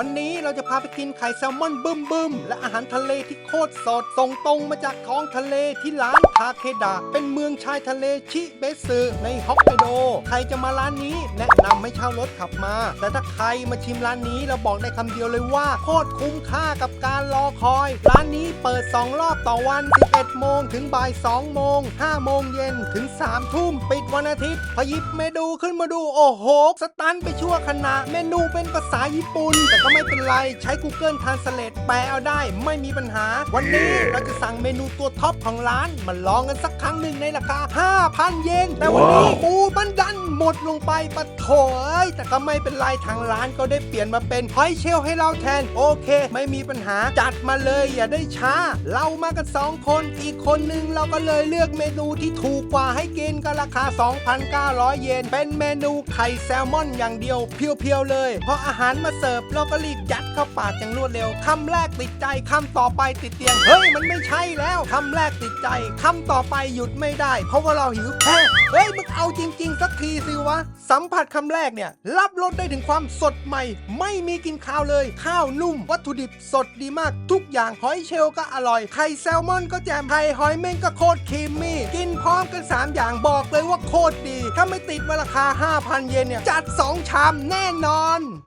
วันนี้เราจะพาไปกินไข่แซลมอนบึ้มบึมและอาหารทะเลที่โคตรสดส่งตรงมาจากท้องทะเลที่ร้านทาเคดะเป็นเมืองชายทะเลชิเบสึในฮอกไกโด ใครจะมาร้านนี้แนะนำให้เช่ารถขับมา แต่ถ้าใครมาชิมร้านนี้เราบอกได้คำเดียวเลยว่าโคตรคุ้มค่ากับการรอคอย ร้านนี้เปิด 2 รอบต่อวัน 11 โมงถึงบ่าย 2 โมง 5 โมงเย็นถึง 3 ทุ่มปิดวันอาทิตย์พอยิบเมนูขึ้นมาดูโอ้โหสตันไปชั่วขณะเมนูเป็นภาษาญี่ปุ่นแต่ก็ไม่เป็นไร ใช้ Google Translate แปลเอาได้ ไม่มีปัญหา วันนี้เราจะสั่งเมนูตัวท็อปของร้าน มาลองกันสักครั้งหนึ่งในราคา 5,000 เยน แต่วันนี้ ปูมันดันหมดลงไปปะโถเอ้ยแต่ก็ไม่เป็นไรทางร้านก็ได้เปลี่ยนมาเป็นหอยเชลล์ให้เราแทน โอเค ไม่มีปัญหาจัดมาเลยอย่าได้ช้า เรามากัน 2 คน อีกคนหนึ่งเราก็เลยเลือกเมนูที่ถูกกว่าให้กินก็ราคา 2,900 เยน เป็นเมนูไข่แซลมอนอย่างเดียวเพียวๆเลยพออาหารมาเสิร์ฟเราก็รีบยัดเข้าปากอย่างรวดเร็วคำแรกติดใจคำต่อไปติดเตียง เฮ้ยมันไม่ใช่แล้วคำแรกติดใจคำต่อไปหยุดไม่ได้ เพราะว่าเราหิวแฮ่เฮ้ยมึงเอาจริง ๆ สักทีสิวะ สัมผัสคำแรกเนี่ยรับรสได้ถึงความสดใหม่ ไม่มีกินคาวเลย ข้าวนุ่ม วัตถุดิบสดดีมาก ทุกอย่างหอยเชลก็อร่อยไข่แซลมอนก็แจ่มไข่หอยเม่นก็โคตรครีมมี่กินพร้อมกัน 3 อย่างบอกเลยว่าโคตรดี ถ้าไม่ติดมาราคา 5,000 เยนเนี่ยจัด 2 ชามแน่นอน